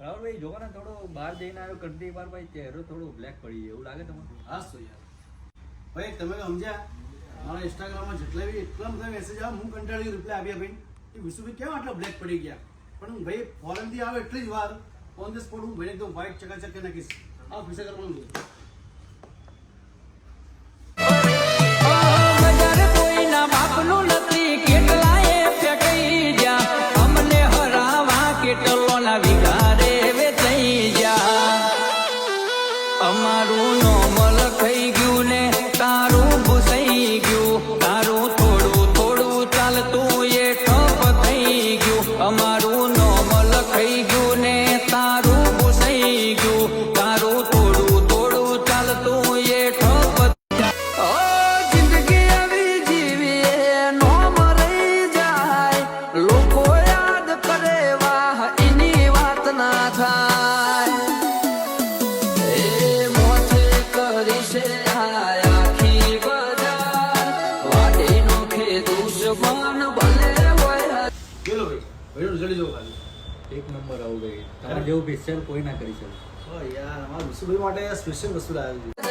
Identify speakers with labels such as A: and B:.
A: રાહુલભાઈ જોવો ને, થોડો બહાર જઈને આવ્યો, કરતી વાર ભાઈ, ચહેરો થોડો બ્લેક પડી ગયો, એવું લાગે તમને?
B: હા તો યાર? ભાઈ, તમે સમજ્યા, મારા ઇન્સ્ટાગ્રામમાં જેટલા બી, એટલા બધા મેસેજ આવે, હું કંટાળી રિપ્લાય આપ્યા ભાઈ. એ વિશુભાઈ કેમ આટલા બ્લેક પડી ગયા? પણ ભાઈ ફોરેનથી આવે એટલી જ વાર ઓન ધ સ્પોટ હું ભાઈ એકદમ વ્હાઈટ ચકાચક નાખીશ. આ વિશે કરવાનું
C: અમારું એક નંબર આવું
B: ભાઈ
A: તમારે જેવું પિક્ચર કોઈ ના કરી શકે
B: યાર અમારા વિસુભાઈ માટે સ્પેશિયલ વસ્તુ લાવી છે